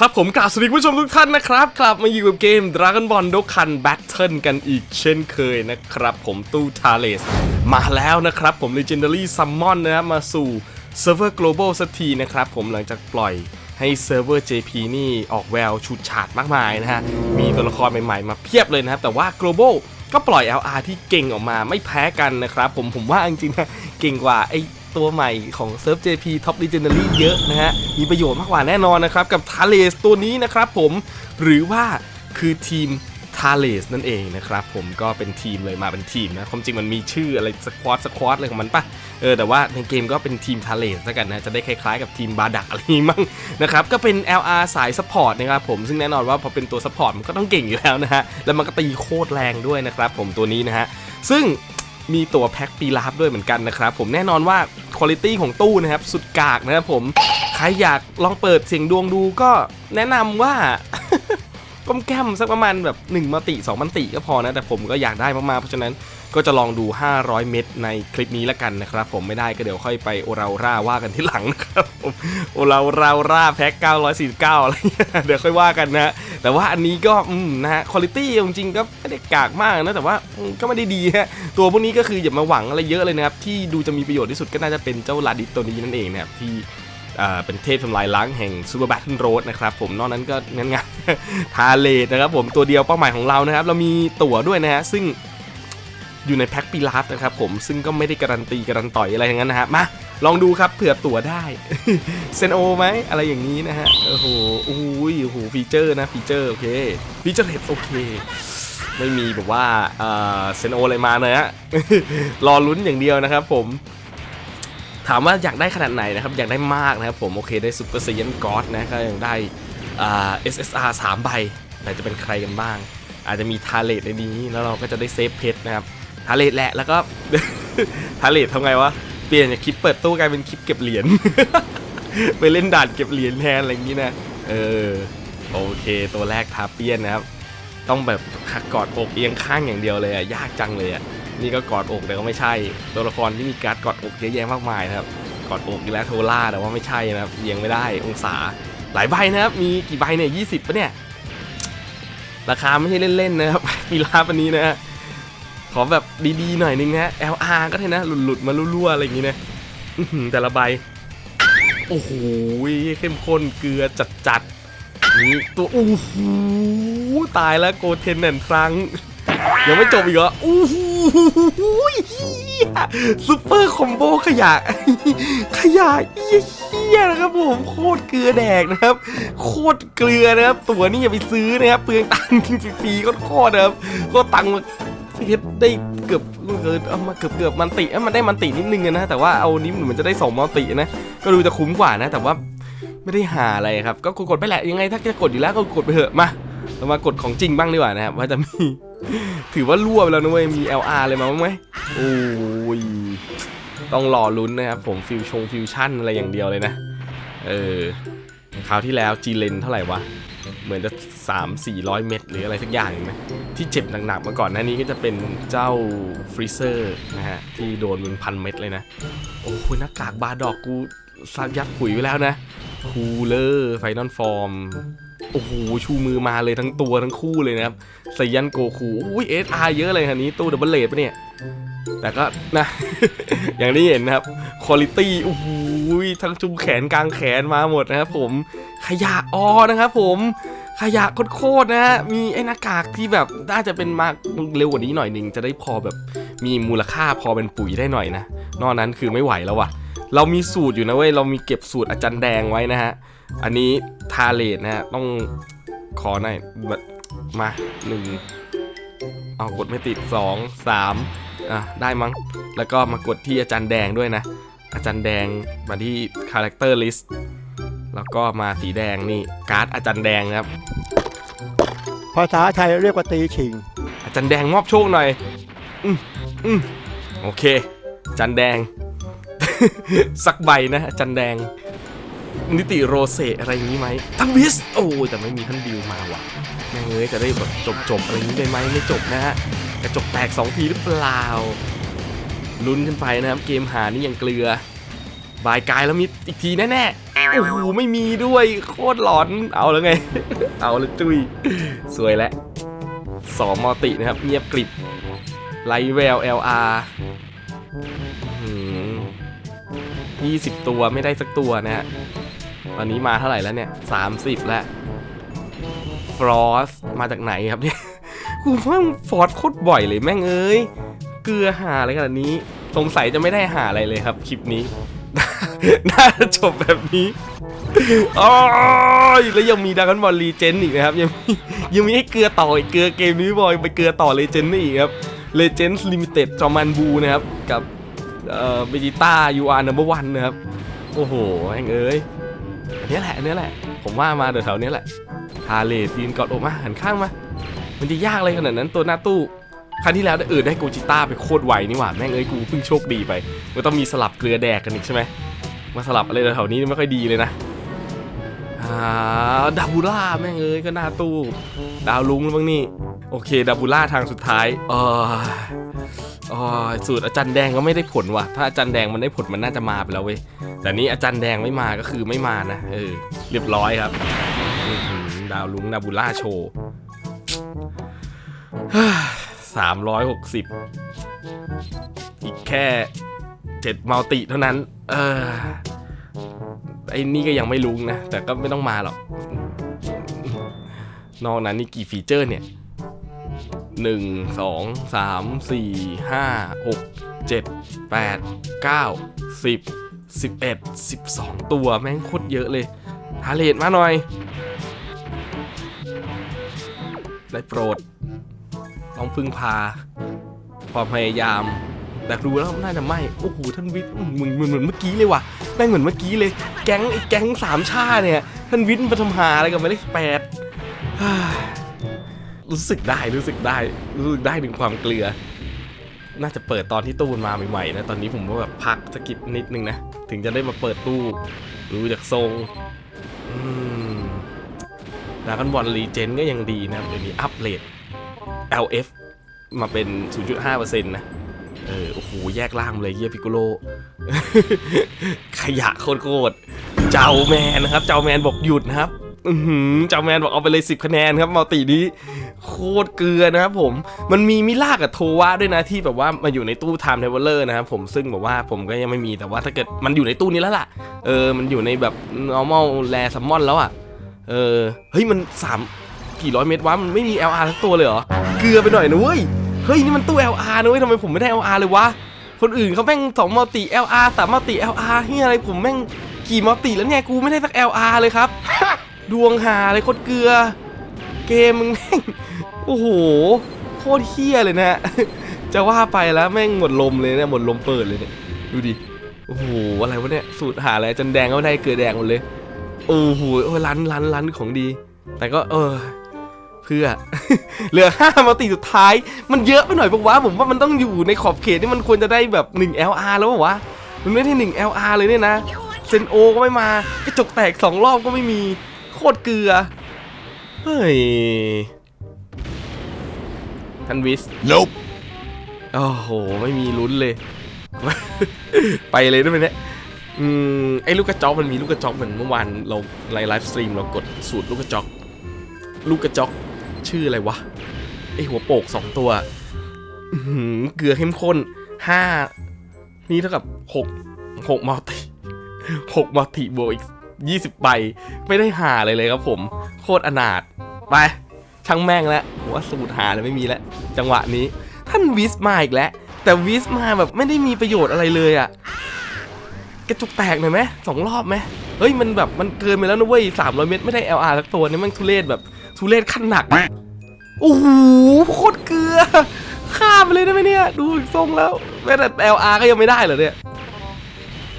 ครับผมกราบสวัสดีผู้ชมทุกท่านนะครับกลับมาอยู่กับเกม Dragon Ball Dokkan Battle กันอีกเช่นเคยนะครับ ผมตู้ทาเลสมาแล้วนะครับผม Legendary Summon นะครับมาสู่เซิร์ฟเวอร์ Global สักทีนะครับผมหลังจากปล่อยให้เซิร์ฟเวอร์ JP นี่ออกแววฉุดฉาดมากมายนะฮะ มีตัวละครใหม่ๆ มาเพียบเลยนะครับ แต่ว่า Global ก็ปล่อย LR ที่เก่งออกมาไม่แพ้กันนะครับผมผมว่าจริงๆนะเก่งกว่าไอ ตัวใหม่ของเซิร์ฟ JP Top Legendary เยอะนะฮะ มีประโยชน์มากกว่าแน่นอนนะครับ กับ t a l e s ตัวนี้นะครับผมหรือว่าคือทีม t a l e s นั่นเองนะครับผมก็เป็นทีมเลยมาเป็นทีมนะ ความจริงมันมีชื่ออะไรสควอตสควอตอะไรของมันปะเออแต่ว่าในเกมก็เป็นทีม t a l e s แล้วกันนะ จะได้คล้ายๆกับทีมบาดักอะไรนี้มั่งนะครับ ก็เป็น LR สายซัพพอร์ตนะครับผมซึ่งแน่นอนว่าพอเป็นตัวซัพพอร์ตมันก็ต้องเก่งอยู่แล้วนะฮะ แล้วมันก็ตีโคตรแรงด้วยนะครับผมตัวนี้นะฮะ ซึ่ง มีตัวแพ็คปีลาฟด้วยเหมือนกันนะครับ ผมแน่นอนว่าคุณภาพของตู้นะครับ สุดกากนะครับผม ใครอยากลองเปิดเสียงดวงดูก็แนะนำว่า ก้มแก้มสักประมาณแบบ1มัลติ2มันติก็พอนะ แต่ผมก็อยากได้มากๆ เพราะฉะนั้นก็จะลองดู 500 เม็ดในคลิปนี้แล้วกันนะครับ ผมไม่ได้ก็เดี๋ยวค่อยไปโอราร่าว่ากันที่หลังนะครับผมโอราราร่าแพ็ค949อะไรเงี้ยเดี๋ยวค่อยว่ากันนะแต่ว่าอันนี้ก็อืมนะฮะคุณภาพจริงๆก็ไม่ได้กากมากนะแต่ว่าก็ไม่ได้ดีฮะตัวพวกนี้ก็คืออย่ามาหวังอะไรเยอะเลยนะครับที่ดูจะมีประโยชน์ที่สุดก็น่าจะเป็นเจ้าลาดิสตัวนี้นั่นเองนะครับที่ เป็นเทพทำลายล้างแห่งซูเปอร์แบทเทิลโรดนะครับผมนอกนั้นก็งั้นงทาเลดนะครับผมตัวเดียวเป้าหมายของเรานะครับ เรามีตั๋วด้วยนะฮะซึ่งอยู่ในแพ็คปีลาฟนะครับผมซึ่งก็ไม่ได้การันตีการันต่อยอะไรอย่างนั้นนะฮะมาลองดูครับเผื่อตั๋วได้เซนโอไหมอะไรอย่างนี้นะฮะโอ้โหโอ้ยโอ้โหฟีเจอร์นะฟีเจอร์โอเคฟีเจอร์เห็ดโอเคไม่มีแบบว่าเอ่อเซนโออะไรมาเลยฮะรอลุ้นอย่างเดียวนะครับผม ถามว่าอยากได้ขนาดไหนนะครับ อยากได้มากนะครับผมโอเคได้ซูเปอร์เซียนก็อดนะก็ยังได้อ่า SSR 3 ใบ แต่จะเป็นใครกันบ้าง อาจจะมีทาเลตในนี้แล้วเราก็จะได้เซฟเพชรนะครับทาเลตแหละแล้วก็ทาเลตทำไงวะเปลี่ยนจากคลิปเปิดตู้กลายเป็นคลิปเก็บเหรียญไปเล่นด่านเก็บเหรียญแทนอะไรอย่างนี้นะเออโอเค ตัวแรกทาเปียนนะครับ ต้องแบบกอดอกเอียงข้างอย่างเดียวเลยอะยากจังเลยอะนี่ก็กอดอกแต่ก็ไม่ใช่ ตัวละครที่มีการ์ดกอดอกเยอะแยะมากมายนะครับกอดอกอีแล้วโทล่าแต่ว่าไม่ใช่นะครับเอียงไม่ได้องศาหลายใบนะครับมีกี่ใบเนี่ยยี่สิบปะเนี่ยราคาไม่ใช่เล่นๆนะครับมีลาปันนี้นะฮะขอแบบดีๆหน่อยนึงนะ LR ก็ได้นะหลุดๆมารั่วๆอะไรอย่างงี้นะแต่ละใบโอ้โหเข้มข้นเกลือจัดๆ นี่ตัวโอ้โหตายแล้วโกเทนแอนครั้งยังไม่จบอีกเหรอโอ้โหซูเปอร์คอมโบขยะ ขยะเฮี้ยนะครับผมโคตรเกลือแดกนะครับ โคตรเกลือนะครับ ตัวนี้อย่าไปซื้อนะครับเปลืองตังค์ฟรีๆโคตรนะครับ ก็ตังค์มาเพชรได้เกือบเกินเอามาเกือบเกือบมันติเอ้ยมันได้มันตินิดนึงนะ แต่ว่าเอานี้เหมือนจะได้สองมันตินะ ก็ดูจะคุ้มกว่านะ แต่ว่า ไม่ได้หาอะไรครับก็กดๆไปแหละยังไงถ้าจะกดอยู่แล้วก็กดไปเถอะมาเรามากดของจริงบ้างดีกว่านะครับว่าจะมี ถือว่ารั่วไปแล้วนะเว้ยมี LR เลยมาบ้างไหมโอ้ยต้องรอลุ้นนะครับผมฟิวชงฟิวชั่นอะไรอย่างเดียวเลยนะ เออคราวที่แล้วจีเลนเท่าไหร่วะ เหมือนจะ 3 400 เม็ดหรืออะไรสักอย่างนไหมที่เจ็บหนักๆมาก่อนหน้านี้ก็จะเป็นเจ้าฟรีเซอร์นะฮะที่โดนเป็นพันเม็ดเลยนะ โอ้โหหน้ากากบาดอกกู ซักยัดปุ๋ยไว้แล้วนะคูลเลอร์ไฟนอลฟอร์มโอ้โหชูมือมาเลยทั้งตัวทั้งคู่เลยนะครับใส่ยันโกคูอุ้ยเอสอาร์เยอะเลยคันนี้ตู้ดับเบิลเลดปะเนี่ย แต่ก็นะ อย่างที่เห็นนะครับคุณภาพโอ้โหทั้งจุงแขนกลางแขนมาหมดนะครับผมขยะออนะครับผมขยะโคตรนะฮะ มีไอ้หน้ากากที่แบบน่าจะเป็นมาเร็วกว่านี้หน่อยหนึ่งจะได้พอแบบมีมูลค่าพอเป็นปุ๋ยได้หน่อยนะ นอกนั้นคือไม่ไหวแล้วว่ะ เรามีสูตรอยู่นะเว้ย เรามีเก็บสูตรอาจารย์แดงไว้นะฮะ อันนี้ทาเลตนะฮะ ต้องขอหน่อยแบบมาหนึ่งเอากดไม่ติดสองสามอะได้มั้ง แล้วก็มากดที่อาจารย์แดงด้วยนะ อาจารย์แดงมาที่ character list แล้วก็มาสีแดงนี่การ์ดอาจารย์แดงนะครับภาษาไทยเรียกว่าตีชิง อาจารย์แดงมอบโชคหน่อย อืมอืมโอเคอาจารย์แดง สักใบนะจารย์แดง นิติโรเซอะไรอย่างนี้ไหมทั้งวิสโอ้ยแต่ไม่มีท่านบิวมาว่ะแม่งเอ้ยจะได้แบบจบจบๆอะไรอย่างนี้ได้ไหมไม่จบนะฮะกระจกแตก 2 ทีหรือเปล่าลุ้นขึ้นไปนะครับ เกมหานี่ยังเกลือบายกายแล้วมีอีกทีแน่ๆโอ้โหไม่มีด้วยโคตรหลอนเอาแล้วไง เอาแล้วจุยสวยแล้วสองมอตินะครับ เงียบกริบไลแวว LR ยี่สิบตัวไม่ได้สักตัวนะฮะตอนนี้มาเท่าไหร่แล้วเนี่ยสามสิบแล้วฟรอสมาจากไหนครับเนี่ยกูว่าฟอร์สโคตรบ่อยเลยแม่งเอ้ย เกลือหาอะไรขนาดนี้ สงสัยจะไม่ได้หาอะไรเลยครับคลิปนี้ น่าจะจบแบบนี้อแล้วยังมีดากอนบอลรีเจนอีกนะครับ ยังมียังมีให้เกลือต่ออีกเกลือเกมนี้บอยไปเกลือต่อเลเจนด์อีกครับเลเจนด์ลิมิเต็ดจอมันบูนะครับกับ เอ่อเบจิต้ายูอาร์นัมเบอร์วันนะครับ โอ้โหแม่งเอ้ยอันนี้แหละอันนี้แหละ ผมว่ามาเดี๋ยวแถวๆนี้แหละทาเลดยืนกอดอกมาหันข้างมา มันจะยากอะไรขนาดนั้นตัวหน้าตู้ครั้งที่แล้วได้เออได้โกจิต้าไปโคตรไวนี่หว่าแม่งเอ้ยกูเพิ่งโชคดีไป มันต้องมีสลับเกลือแดกกันอีกใช่ไหมมาสลับอะไรแถวๆนี้ไม่ค่อยดีเลยนะอ่าดาบูล่าแม่งเอ้ยก็หน้าตู้ ดาวลุงแล้วบ้างนี่ โอเคดาบูล่าทางสุดท้ายเออ ออสูตรอาจารย์แดงก็ไม่ได้ผลว่ะ ถ้าอาจารย์แดงมันได้ผลมันน่าจะมาไปแล้วเว้ย แต่นี้อาจารย์แดงไม่มาก็คือไม่มานะ เออ เรียบร้อยครับ ดาวลุงดาบูล่าโชว์สามร้อยหกสิบอีกแค่เจ็ดมัลติเท่านั้น เออ ไอ้นี่ก็ยังไม่ลุงนะ แต่ก็ไม่ต้องมาหรอก นอกนั้นนี่กี่ฟีเจอร์เนี่ย หนึ่งสองสามสี่ห้าหกเจ็ดแปดเก้าสิบสิบเอ็ดสิบสองตัวแม่งโคตรเยอะเลยฮาเลดมาหน่อย ได้โปรด ต้องพึ่งพา ความพยายาม แต่รู้แล้วน่าจะไม่ โอ้โห ท่านวิทย์อืมเหมือนเหมือนเหมือนเมื่อกี้เลยว่ะแม่งเหมือนเมื่อกี้เลย แก๊งไอ้แก๊งสามชาเนี่ย ท่านวิทย์มาทำหาอะไรกับหมายเลขแปด รู้สึกได้รู้สึกได้รู้สึกได้ถึงความเกลือ น่าจะเปิดตอนที่ตู้มันมาใหม่ๆนะตอนนี้ผมก็แบบพักสกิปนิดนึงนะถึงจะได้มาเปิดตู้รู้จากทรงดากอนบอลรีเจนก็ยังดีนะเดี๋ยวนี้อัปเกรด LF มาเป็น 0.5%นะเออโอ้โหแยกล่างเลยเยียพิกุโล ขยะโคตรเจ้าแมนนะครับ เจ้าแมนบอกหยุดนะครับ อือหือเจ้าแมนบอกเอาไปเลย 10 คะแนนครับมัลตินี้โคตรเกลือนะครับผมมันมีมิล่ากับโทวะด้วยนะที่แบบว่ามาอยู่ในตู้ Time Traveler นะครับผมซึ่งแบบว่าผมก็ยังไม่มีแต่ว่าถ้าเกิดมันอยู่ในตู้นี้แล้วล่ะ เออ มันอยู่ในแบบ normal rare summon แล้วอะเออเฮ้ยมันสามกี่ร้อยเมตรวะมันไม่มี LR ทั้งตัวเลยเหรอเกลือไปหน่อยนะเว้ยเฮ้ยนี่มันตู้ LR นะเว้ยทำไมผมไม่ได้ LR เลยวะคนอื่นเขาแม่งสองมัลติ LR สามมัลติ LR เฮียอะไรผมแม่งกี่มัลติแล้วเนี่ยกูไม่ได้สัก LR เลยครับ ดวงหาเลยโคตรเกลือ เกมมึงแม่งโอ้โหโคตรเฮี้ยเลยนะจะว่าไปแล้วแม่งหมดลมเลยเนี่ยหมดลมเปิดเลยเนี่ยดูดิโอ้โหอะไรวะเนี่ยสูตรหาอะไรจันแดงก็ไม่ได้เกลือแดงหมดเลยโอ้โหโอ้ยร้านร้านร้านของดี แต่ก็เออเพื่อเหลือห้ามาติสุดท้าย มันเยอะไปหน่อยปะวะผมว่ามันต้องอยู่ในขอบเขตที่มันควรจะได้แบบ1 LR แล้วปะวะมันไม่ได้1 LR เลยเนี่ยนะเซนโอก็ไม่มากระจกแตกสองรอบก็ไม่มี ตรเกลือ เฮ้ยทันวิส nope โอ้โห ไม่มีลุ้นเลย ไปเลยได้ไหมเนี่ยอืมไอ้ลูกกระจอกมันมีลูกกระจอกเหมือนเมื่อวานเราไลฟ์ไลฟ์สตรีมเรากดสูตรลูกกระจอก ลูกกระจอกชื่ออะไรวะไอหัวโปกสองตัวอื้อหือเกลือเข้มข้นห้านี่เท่ากับหกหกมัลติหกมัลติบวกอีก ยี่สิบใบไม่ได้หาเลยเลยครับผม โคตรอนาถไป ช่างแม่งแล้วผมว่าสูตรหาเลยไม่มีแล้ว จังหวะนี้ ท่านวิสมาอีกแล้ว แต่วิสมาแบบไม่ได้มีประโยชน์อะไรเลยอะกระจุกแตกหน่อยไหมสองรอบไหมเฮ้ยมันแบบมันเกินไปแล้วนะเว้ยสามร้อยเมตรไม่ได้ LR สักตัวนี่มันทุเรศแบบทุเรศขั้นหนักโอ้โหโคตรเกลือข้ามไปเลยได้ไหมเนี่ย ดูทรงแล้วแม้แต่ LR ก็ยังไม่ได้เหรอเนี่ย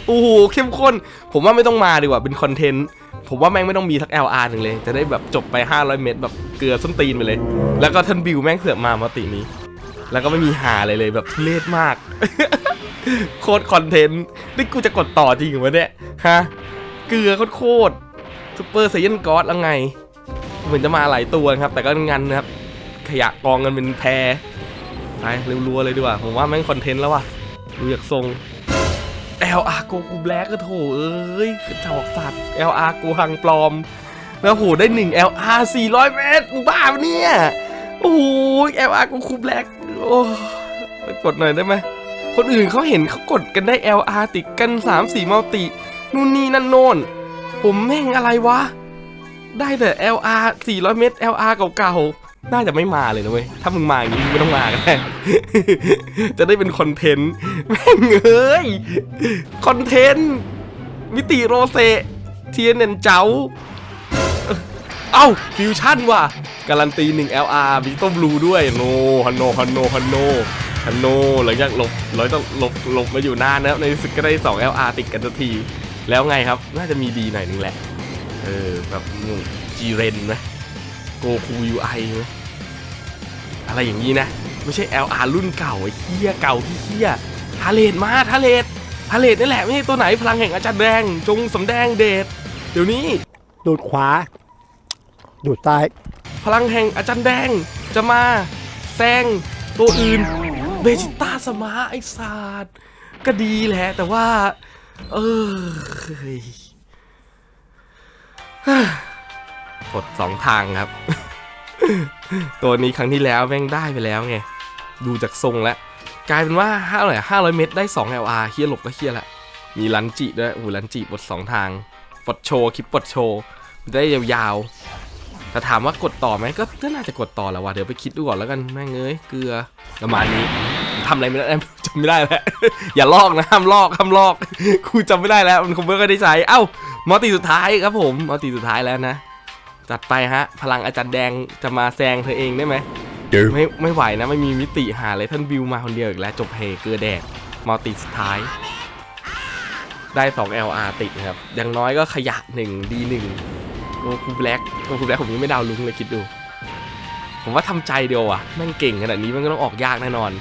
โอ้โหเข้มข้น ผมว่าไม่ต้องมาดีกว่าเป็นคอนเทนต์ผมว่าแม่งไม่ต้องมีทัก LR หนึ่งเลย จะได้แบบจบไป 500 เมตร แบบเกลือส้นตีนไปเลย แล้วก็ท่านบิวแม่งเสือกมามาตินี้ แล้วก็ไม่มีหาอะไรเลยแบบทุเรศมาก โคตรคอนเทนต์ นี่กูจะกดต่อจริงเหรอวะเนี่ยฮะ เกลือโคตรซูเปอร์ไซเยนกอสแล้วไง เหมือนจะมาหลายตัวครับ แต่ก็งันนะครับ ขยะกองกันเป็นแพรไปเร็วรัวเลยดีกว่า ผมว่าแม่งคอนเทนต์แล้วว่ะดูจากทรง LR โกคูแบล็กก็โถเอ้ยกระจอกสัตว์ LR โกหังปลอม แล้วโหได้1 LR 400 เมตรมึงบ้าปะเนี่ย โอ้โห LR โกคูแบล็กโอ้ไปกดหน่อยได้ไหม คนอื่นเขาเห็นเขากดกันได้ LR ติดกัน 3 4มัลตินู่นนี่นั่นโน่น ผมแม่งอะไรวะ ได้แต่ LR 400 เมตร LR เก่าๆ น่าจะไม่มาเลยนะเว้ย ถ้ามึงมาอย่างนี้มึงไม่ต้องมาก็ได้จะได้เป็นคอนเทนต์ แม่งเอ้ย คอนเทนต์ มิติโรเซเทียนเนนเจ้า เอ้า ฟิวชั่นว่ะ การันตี 1 LR มีต้มรูด้วย โนฮันโนฮันโนฮันโนฮันโนหลังจากหลบหลังจากหลบหลบมาอยู่นานนะครับ ในสุดก็ได้ 2 LR ติดกันสักที แล้วไงครับ น่าจะมีดีหน่อยนึงแหละ เออ แบบจีเรนไหมโกคูยูไอไหม อะไรอย่างนี้นะ ไม่ใช่ LR รุ่นเก่าไอ้เฮียเก่าที่เฮียทาเลตมาทาเลตทาเลตนี่แหละไม่ใช่ตัวไหนพลังแห่งอาจารย์แดง จงสำแดงเดชเดี๋ยวนี้ดูดขวา ดูดซ้าย พลังแห่งอาจารย์แดงจะมาแซงตัวอื่นเบจิต้าสมาไอ้ศาสตร์ก็ดีแหละ แต่ว่า เออเฮ้ยกดสองทางครับ ตัวนี้ครั้งที่แล้วแม่งได้ไปแล้วไง ดูจากทรงแล้ว กลายเป็นว่าห้าร้อยห้าร้อยเมตรได้ 2 LR เฮียหลบก็เฮียละ มีลันจิด้วยโอ้ลันจิบทสองทางปลดโชว์คลิปปลดโชว์ได้ยาวๆแต่ถามว่ากดต่อไหมก็ก็น่าจะกดต่อแล้วว่ะเดี๋ยวไปคิดดูก่อนแล้วกันแม่งเอ้ยเกลือประมาณนี้ทำอะไรไม่ได้จำไม่ได้แล้ว อย่าลอกนะห้ามลอกห้ามลอก ครูจำไม่ได้แล้ว มันคงไม่ค่อยได้ใช้ เอ้ามอติสุดท้ายครับผมมอติสุดท้ายแล้วนะ จัดไปฮะ พลังอาจารย์แดงจะมาแซงเธอเองได้ไหมไม่ไม่ไหวนะไม่มีมิติหาเลยท่านวิวมาคนเดียวอีกแล้ว จบเพเกลือแดกมอติสุดท้าย ได้ 2 LR ติดนะครับ อย่างน้อยก็ขยะ 1 D1 โกคูแบล็กโกคูแบล็กผมยังไม่ดาวลุงเลยคิดดู ผมว่าทำใจเดียวอะแม่งเก่งขนาดนี้มันก็ต้องออกยากแน่นอน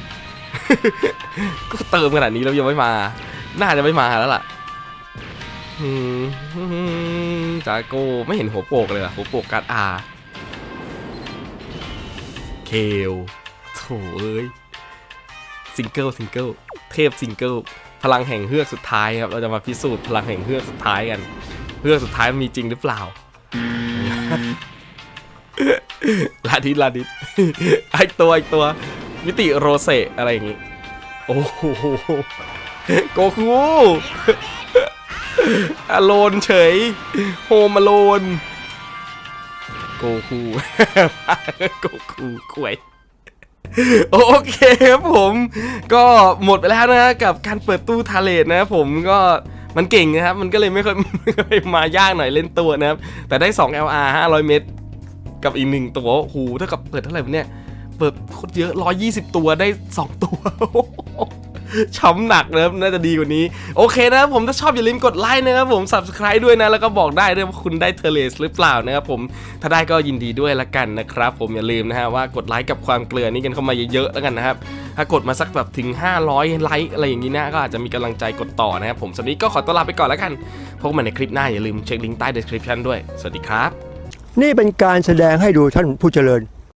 ก็เติมขนาดนี้แล้วยังไม่มา น่าจะไม่มาแล้วล่ะอืม จาโก้ไม่เห็นหัวโปกเลยอะหัวโปกการ์ดอาเคลโถเอ้ยซิงเกิลซิงเกิลเทพซิงเกิลพลังแห่งเฮือกสุดท้ายครับเราจะมาพิสูจน์พลังแห่งเฮือกสุดท้ายกันเฮือกสุดท้ายมันมีจริงหรือเปล่าลาดิสลาดิสไอตัวไอตัว มิติโรเซอะไรอย่างงี้ โอ้โหโกคู อโลนเฉย โฮมอโลน โกคูโกคูกล้วยโอเคครับผมก็หมดไปแล้วนะกับการเปิดตู้ทาเลตนะผมก็มันเก่งนะครับ มันก็เลยไม่ค่อยมายากหน่อยเล่นตัวนะครับ แต่ได้ 2 LR 500 เมตร กับอีกหนึ่งตัวโอ้โหเท่ากับเปิดเท่าไหร่เนี่ย เปิดโคตรเยอะ 120 ตัวได้ 2 ตัว ช้ำหนักนะครับน่าจะดีกว่านี้ โอเคนะครับผมถ้าชอบอย่าลืมกดไลค์นะครับผม subscribe ด้วยนะ แล้วก็บอกได้ด้วยว่าคุณได้เทเลสหรือเปล่านะครับผมถ้าได้ก็ยินดีด้วยละกันนะครับ ผมอย่าลืมนะฮะว่ากดไลค์กับความเกลือนี้กันเข้ามาเยอะๆแล้วกันนะครับถ้ากดมาสักแบบถึง 500 ไลค์อะไรอย่างนี้นะก็อาจจะมีกำลังใจกดต่อนะครับผมสำหรับนี้ก็ขอตัวลาไปก่อนแล้วกันพบกันใหม่ในคลิปหน้าอย่าลืมเช็คลิงก์ใต้ description ด้วยสวัสดีครับ นี่เป็นการแสดงให้ดูท่านผู้เจริญ